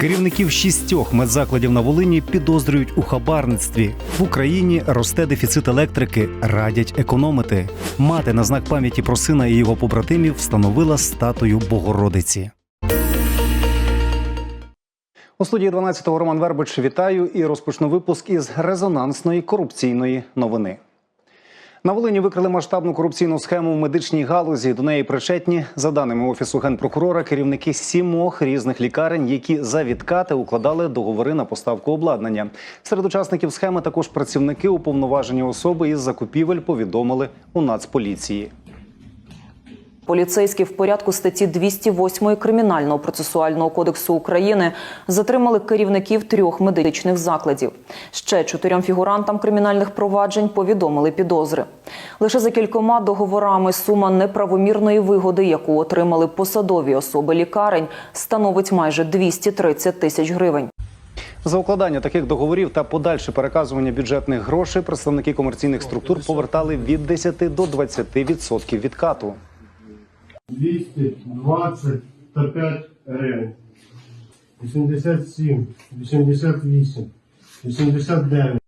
Керівників шістьох медзакладів на Волині підозрюють у хабарництві. В Україні росте дефіцит електрики, радять економити. Мати на знак пам'яті про сина і його побратимів встановила статую Богородиці. У студії 12-го Роман Вербич вітаю і розпочну випуск із резонансної корупційної новини. На Волині викрили масштабну корупційну схему в медичній галузі. До неї причетні, за даними офісу генпрокурора, керівники сімох різних лікарень, які за відкати укладали договори на поставку обладнання. Серед учасників схеми також працівники уповноважені особи із закупівель повідомили у Нацполіції. Поліцейські в порядку статті 208 Кримінального процесуального кодексу України затримали керівників трьох медичних закладів. Ще чотирьом фігурантам кримінальних проваджень повідомили підозри. Лише за кількома договорами сума неправомірної вигоди, яку отримали посадові особи лікарень, становить майже 230 тисяч гривень. За укладання таких договорів та подальше переказування бюджетних грошей представники комерційних структур повертали від 10 до 20% відкату. 225 гривень. 87, 88, 89.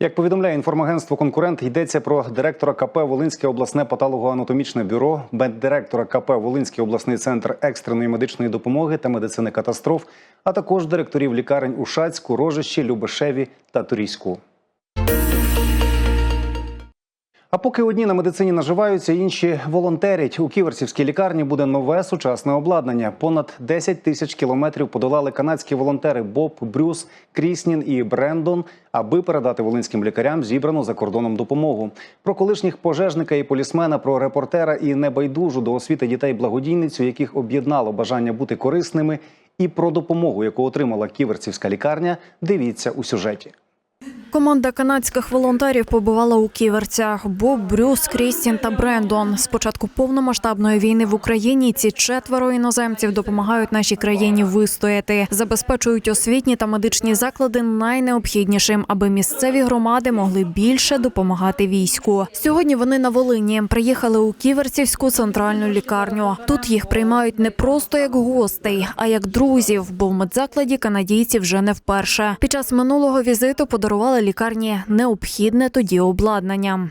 Як повідомляє інформагентство конкурент, йдеться про директора КП Волинське обласне патологоанатомічне бюро, меддиректора КП Волинський обласний центр екстреної медичної допомоги та медицини катастроф, а також директорів лікарень у Шацьку, Рожищі, Любешеві та Турійську. А поки одні на медицині наживаються, інші волонтерять. У ківерцівській лікарні буде нове сучасне обладнання. Понад 10 тисяч кілометрів подолали канадські волонтери Боб, Брюс, Кріснін і Брендон, аби передати волинським лікарям зібрану за кордоном допомогу. Про колишніх пожежника і полісмена, про репортера і небайдужу до освіти дітей благодійницю, яких об'єднало бажання бути корисними, і про допомогу, яку отримала ківерцівська лікарня. Дивіться у сюжеті. Команда канадських волонтерів побувала у ківерцях. Боб, Брюс, Крістін та Брендон. З початку повномасштабної війни в Україні ці четверо іноземців допомагають нашій країні вистояти, забезпечують освітні та медичні заклади найнеобхіднішим, аби місцеві громади могли більше допомагати війську. Сьогодні вони на Волині приїхали у Ківерцівську центральну лікарню. Тут їх приймають не просто як гостей, а як друзів, бо в медзакладі канадійці вже не вперше. Під час минулого візиту подарували лікарні необхідне тоді обладнання.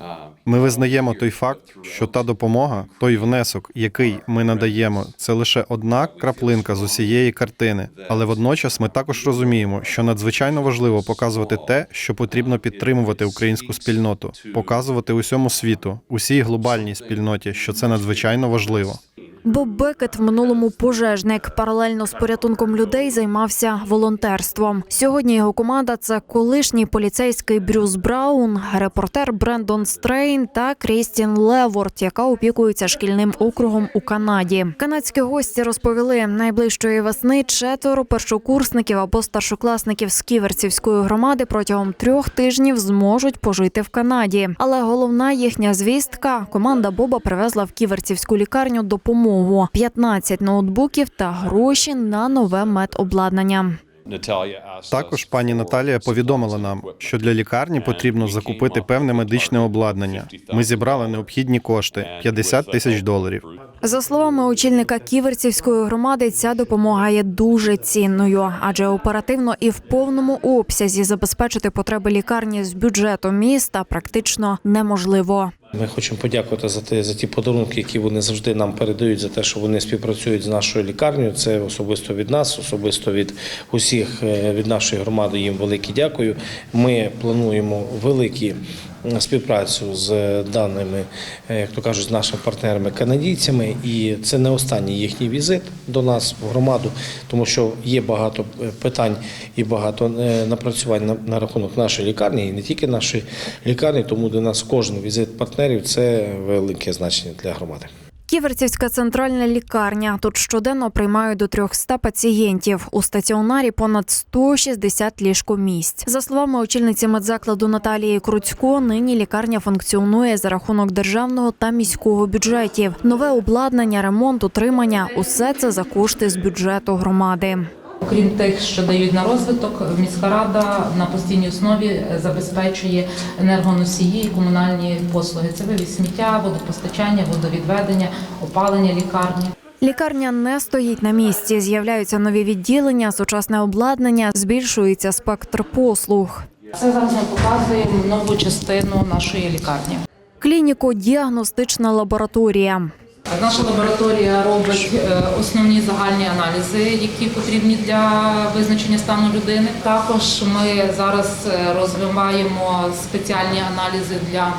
Uh, Ми визнаємо той факт, що та допомога, той внесок, який ми надаємо, це лише одна краплинка з усієї картини. Але водночас ми також розуміємо, що надзвичайно важливо показувати те, що потрібно підтримувати українську спільноту, показувати усьому світу, усій глобальній спільноті, що це надзвичайно важливо. Боб Бекет в минулому пожежник паралельно з порятунком людей займався волонтерством. Сьогодні його команда це колишній поліцейський Брюс Браун, репортер Брендон Стрейн та Крістін Леворт, яка опікується шкільним округом у Канаді. Канадські гості розповіли, найближчої весни четверо першокурсників або старшокласників з Ківерцівської громади протягом трьох тижнів зможуть пожити в Канаді. Але головна їхня звістка команда Боба привезла в Ківерцівську лікарню допомогу. 15 ноутбуків та гроші на нове медобладнання. Також пані Наталія повідомила нам, що для лікарні потрібно закупити певне медичне обладнання. Ми зібрали необхідні кошти 50 тисяч доларів. За словами очільника Ківерцівської громади, ця допомога є дуже цінною, адже оперативно і в повному обсязі забезпечити потреби лікарні з бюджету міста практично неможливо. Ми хочемо подякувати за те за ті подарунки, які вони завжди нам передають, за те, що вони співпрацюють з нашою лікарнею. Це особисто від нас, особисто від усіх е, від нашої громади. Їм велике дякую. Ми плануємо великі співпрацю з даними, е, як то кажуть, з нашими партнерами канадійцями. І це не останній їхній візит до нас в громаду, тому що є багато е, питань і багато е, напрацювань на, на рахунок нашої лікарні, і не тільки нашої лікарні, тому для нас кожен візит партнерів це велике значення для громади. Ківерцівська центральна лікарня. Тут щоденно приймають до 300 пацієнтів. У стаціонарі понад 160 ліжкомісць. За словами очільниці медзакладу Наталії Круцько, нині лікарня функціонує за рахунок державного та міського бюджетів. Нове обладнання, ремонт, утримання усе це за кошти з бюджету громади. Окрім тих, що дають на розвиток, міська рада на постійній основі забезпечує енергоносії і комунальні послуги. Це вивіз сміття, водопостачання, водовідведення, опалення лікарні. Лікарня не стоїть на місці. З'являються нові відділення, сучасне обладнання, збільшується спектр послуг. Це зараз ми показуємо нову частину нашої лікарні. Клініко-діагностична лабораторія. Наша лабораторія робить е, основні загальні аналізи, які потрібні для визначення стану людини. Також ми зараз е, розвиваємо спеціальні аналізи для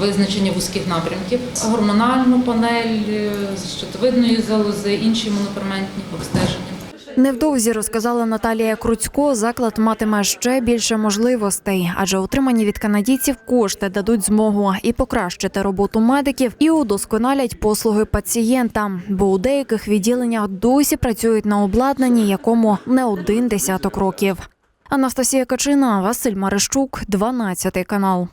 визначення вузьких напрямків, гормональну панель е, щитовидної залози, інші моноперментні обстеження. Невдовзі розказала Наталія Круцько, заклад матиме ще більше можливостей, адже отримані від канадійців кошти дадуть змогу і покращити роботу медиків, і удосконалять послуги пацієнтам, бо у деяких відділеннях досі працюють на обладнанні, якому не один десяток років. Анастасія Качина, Василь Марищук, 12 канал.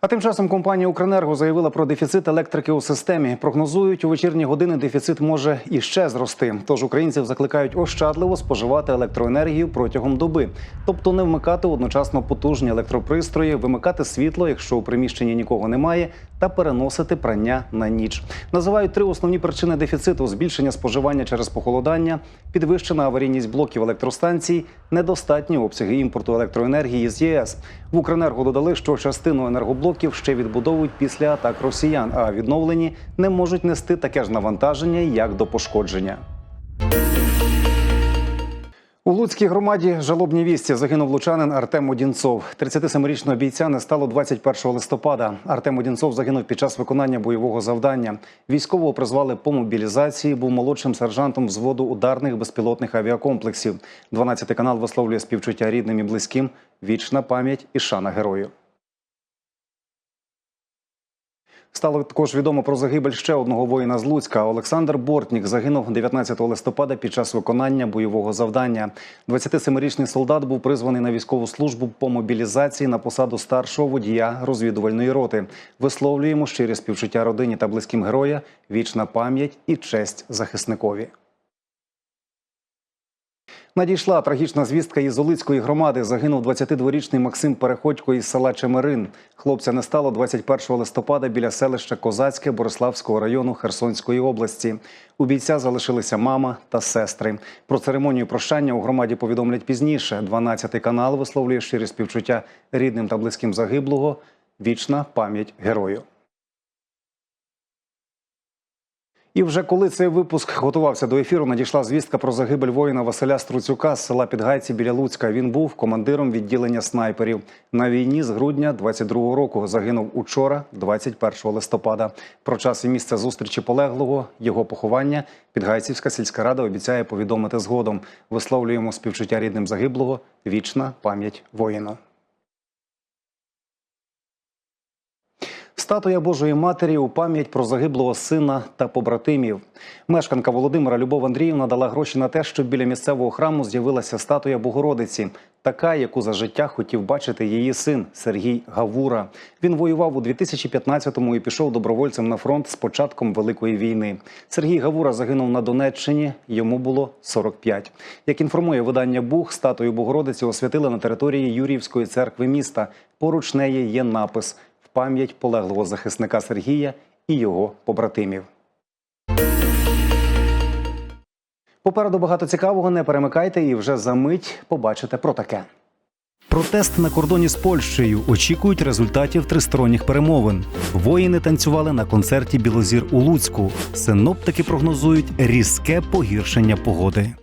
А тим часом компанія Укренерго заявила про дефіцит електрики у системі. Прогнозують, у вечірні години дефіцит може іще зрости. Тож українців закликають ощадливо споживати електроенергію протягом доби, тобто не вмикати одночасно потужні електропристрої, вимикати світло, якщо у приміщенні нікого немає, та переносити прання на ніч. Називають три основні причини дефіциту: збільшення споживання через похолодання, підвищена аварійність блоків електростанцій, недостатні обсяги імпорту електроенергії з ЄС. В Укренерго додали, що частину енергоблоків ще відбудовують після атак росіян, а відновлені не можуть нести таке ж навантаження, як до пошкодження. У Луцькій громаді жалобні вісті загинув лучанин Артем Одінцов. 37-річного бійця не стало 21 листопада. Артем Одінцов загинув під час виконання бойового завдання. Військового призвали по мобілізації. Був молодшим сержантом взводу ударних безпілотних авіакомплексів. 12 канал висловлює співчуття рідним і близьким. Вічна пам'ять і шана герою. Стало також відомо про загибель ще одного воїна з Луцька. Олександр Бортнік загинув 19 листопада під час виконання бойового завдання. 27-річний солдат був призваний на військову службу по мобілізації на посаду старшого водія розвідувальної роти. Висловлюємо щирі співчуття родині та близьким героя, вічна пам'ять і честь захисникові. Надійшла трагічна звістка із Олицької громади. Загинув 22-річний Максим Переходько із села Чемерин. Хлопця не стало 21 листопада біля селища Козацьке Бориславського району Херсонської області. У бійця залишилися мама та сестри. Про церемонію прощання у громаді повідомлять пізніше. 12 канал висловлює щирі співчуття рідним та близьким загиблого. Вічна пам'ять герою. І вже коли цей випуск готувався до ефіру, надійшла звістка про загибель воїна Василя Струцюка з села Підгайці біля Луцька. Він був командиром відділення снайперів. На війні з грудня 22-го року загинув учора, 21 листопада. Про час і місце зустрічі полеглого, його поховання Підгайцівська сільська рада обіцяє повідомити згодом. Висловлюємо співчуття рідним загиблого. Вічна пам'ять воїну. Статуя Божої Матері у пам'ять про загиблого сина та побратимів. Мешканка Володимира Любов Андріївна дала гроші на те, щоб біля місцевого храму з'явилася статуя Богородиці, така, яку за життя хотів бачити її син Сергій Гавура. Він воював у 2015-му і пішов добровольцем на фронт з початком Великої війни. Сергій Гавура загинув на Донеччині. Йому було 45. Як інформує видання Бух, статую Богородиці освятили на території Юріївської церкви міста. Поруч неї є напис пам'ять полеглого захисника Сергія і його побратимів. Попереду багато цікавого. Не перемикайте і вже за мить побачите про таке. Протест на кордоні з Польщею очікують результатів тристоронніх перемовин. Воїни танцювали на концерті Білозір у Луцьку. Синоптики прогнозують різке погіршення погоди.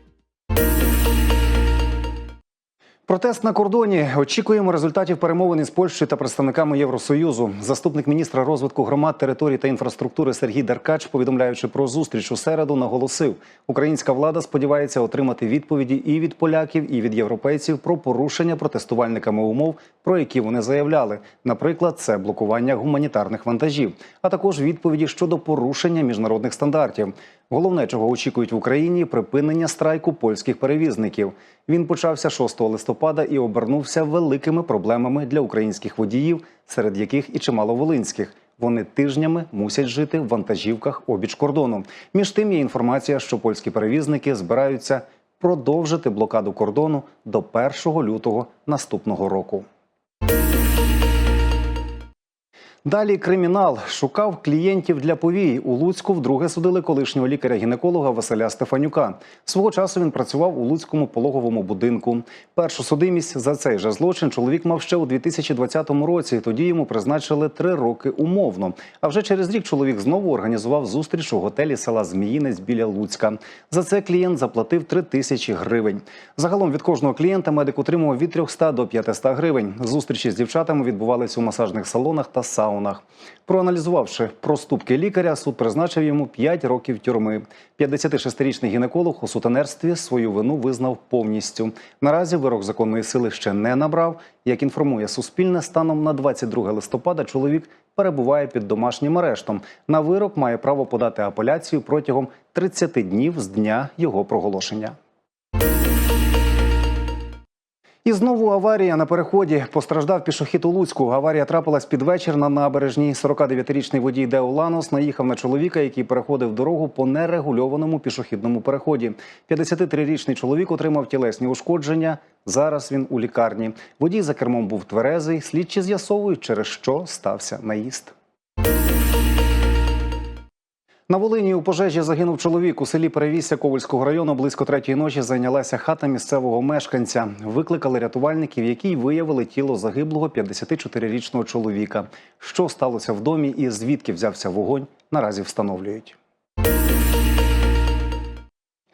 Протест на кордоні. Очікуємо результатів перемовин із Польщею та представниками Євросоюзу. Заступник міністра розвитку громад, територій та інфраструктури Сергій Деркач, повідомляючи про зустріч у середу, наголосив: українська влада сподівається отримати відповіді і від поляків, і від європейців про порушення протестувальниками умов, про які вони заявляли. Наприклад, це блокування гуманітарних вантажів, а також відповіді щодо порушення міжнародних стандартів. Головне, чого очікують в Україні, припинення страйку польських перевізників. Він почався 6 листопада і обернувся великими проблемами для українських водіїв, серед яких і чимало волинських. Вони тижнями мусять жити в вантажівках обіч кордону. Між тим є інформація, що польські перевізники збираються продовжити блокаду кордону до 1 лютого наступного року. Далі кримінал шукав клієнтів для повій. У Луцьку вдруге судили колишнього лікаря-гінеколога Василя Стефанюка. Свого часу він працював у Луцькому пологовому будинку. Першу судимість за цей же злочин чоловік мав ще у 2020 році. Тоді йому призначили три роки умовно. А вже через рік чоловік знову організував зустріч у готелі села Зміїнець біля Луцька. За це клієнт заплатив 3 тисячі гривень. Загалом від кожного клієнта медик отримував від 300 до 500 гривень. Зустрічі з дівчатами відбувалися у масажних салонах та саунах. Проаналізувавши проступки лікаря, суд призначив йому 5 років тюрми. 56-річний гінеколог у сутенерстві свою вину визнав повністю. Наразі вирок законної сили ще не набрав. Як інформує Суспільне, станом на 22 листопада чоловік перебуває під домашнім арештом. На вирок має право подати апеляцію протягом 30 днів з дня його проголошення. І знову аварія на переході. Постраждав пішохід у Луцьку. Аварія трапилась під вечір на набережній. 49-річний водій Део Ланос наїхав на чоловіка, який переходив дорогу по нерегульованому пішохідному переході. 53-річний чоловік отримав тілесні ушкодження. Зараз він у лікарні. Водій за кермом був тверезий. Слідчі з'ясовують, через що стався наїзд. На Волині у пожежі загинув чоловік. У селі Перевісся Ковальського району близько третьої ночі зайнялася хата місцевого мешканця. Викликали рятувальників, які виявили тіло загиблого 54-річного чоловіка. Що сталося в домі і звідки взявся вогонь, наразі встановлюють.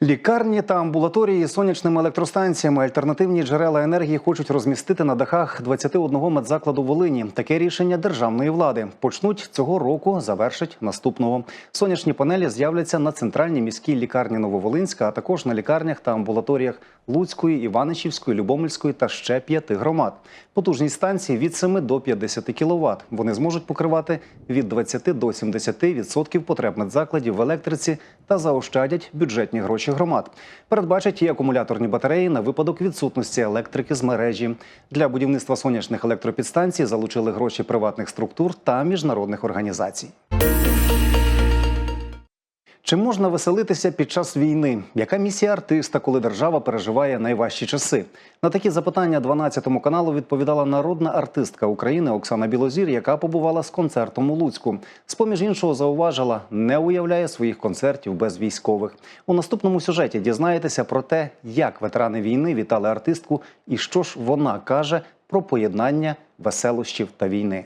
Лікарні та амбулаторії з сонячними електростанціями альтернативні джерела енергії хочуть розмістити на дахах 21 медзакладу Волині. Таке рішення державної влади. Почнуть цього року, завершать наступного. Сонячні панелі з'являться на центральній міській лікарні Нововолинська, а також на лікарнях та амбулаторіях Луцької, Іваничівської, Любомельської та ще п'яти громад. Потужність станції від 7 до 50 кВт. Вони зможуть покривати від 20 до 70 відсотків потреб медзакладів в електриці та заощадять бюджетні гроші громад. Передбачать і акумуляторні батареї на випадок відсутності електрики з мережі. Для будівництва сонячних електропідстанцій залучили гроші приватних структур та міжнародних організацій. Чи можна веселитися під час війни? Яка місія артиста, коли держава переживає найважчі часи? На такі запитання 12 каналу відповідала народна артистка України Оксана Білозір, яка побувала з концертом у Луцьку. З поміж іншого зауважила, не уявляє своїх концертів без військових. У наступному сюжеті дізнаєтеся про те, як ветерани війни вітали артистку і що ж вона каже про поєднання веселощів та війни.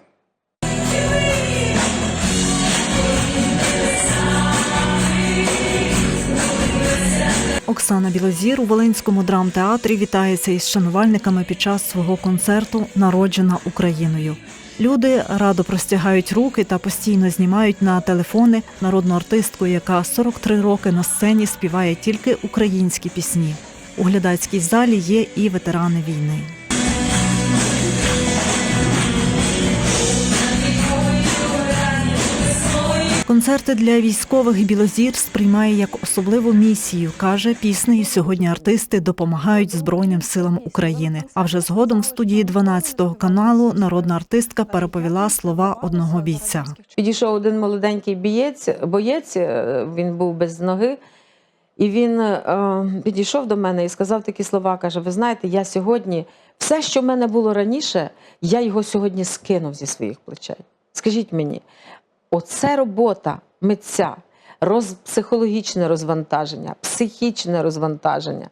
Оксана Білозір у Волинському драмтеатрі вітається із шанувальниками під час свого концерту Народжена Україною. Люди радо простягають руки та постійно знімають на телефони народну артистку, яка 43 роки на сцені співає тільки українські пісні. У глядацькій залі є і ветерани війни. Концерти для військових Білозір сприймає як особливу місію. каже, піснею сьогодні артисти допомагають Збройним силам України. А вже згодом в студії 12 каналу народна артистка переповіла слова одного бійця. Підійшов один молоденький бієць, боєць, е, він був без ноги, і він е, підійшов до мене і сказав такі слова: каже: Ви знаєте, я сьогодні все, що в мене було раніше, я його сьогодні скинув зі своїх плечей. Скажіть мені, оце робота митця, роз, психологічне розвантаження, психічне розвантаження,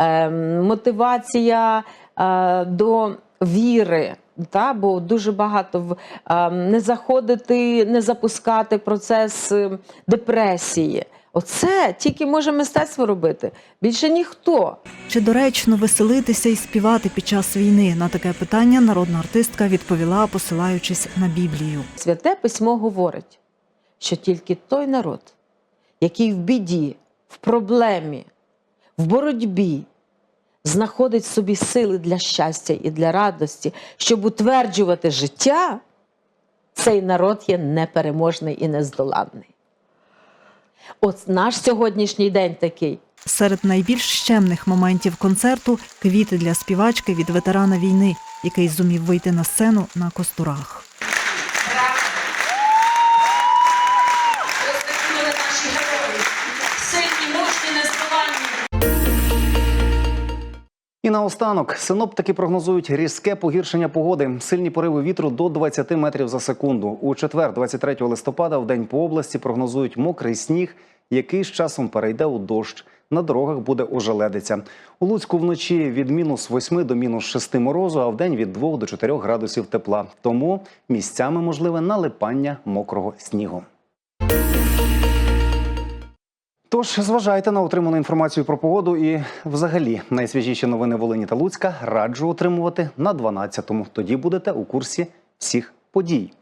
е, мотивація е, до віри. Та, бо дуже багато в е, не заходити, не запускати процес е, депресії. Оце тільки може мистецтво робити. Більше ніхто. Чи доречно веселитися і співати під час війни? На таке питання народна артистка відповіла, посилаючись на Біблію. Святе письмо говорить, що тільки той народ, який в біді, в проблемі, в боротьбі знаходить в собі сили для щастя і для радості, щоб утверджувати життя, цей народ є непереможний і нездоланний. От наш сьогоднішній день такий. Серед найбільш щемних моментів концерту квіти для співачки від ветерана війни, який зумів вийти на сцену на костурах. І наостанок синоптики прогнозують різке погіршення погоди, сильні пориви вітру до 20 метрів за секунду. У четвер, 23 листопада, в день по області прогнозують мокрий сніг, який з часом перейде у дощ. На дорогах буде ожеледиця. У Луцьку вночі від мінус 8 до мінус 6 морозу, а в день від 2 до 4 градусів тепла. Тому місцями можливе налипання мокрого снігу. Тож зважайте на отриману інформацію про погоду і, взагалі, найсвіжіші новини Волині та Луцька раджу отримувати на 12-му. Тоді будете у курсі всіх подій.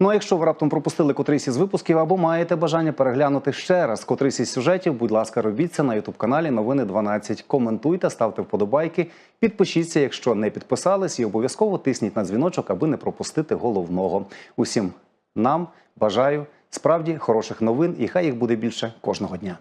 Ну а якщо ви раптом пропустили котрийсь із випусків або маєте бажання переглянути ще раз котрийсь із сюжетів, будь ласка, робіть це на ютуб каналі Новини 12. Коментуйте, ставте вподобайки, підпишіться, якщо не підписались, і обов'язково тисніть на дзвіночок, аби не пропустити головного. Усім нам бажаю справді хороших новин, і хай їх буде більше кожного дня.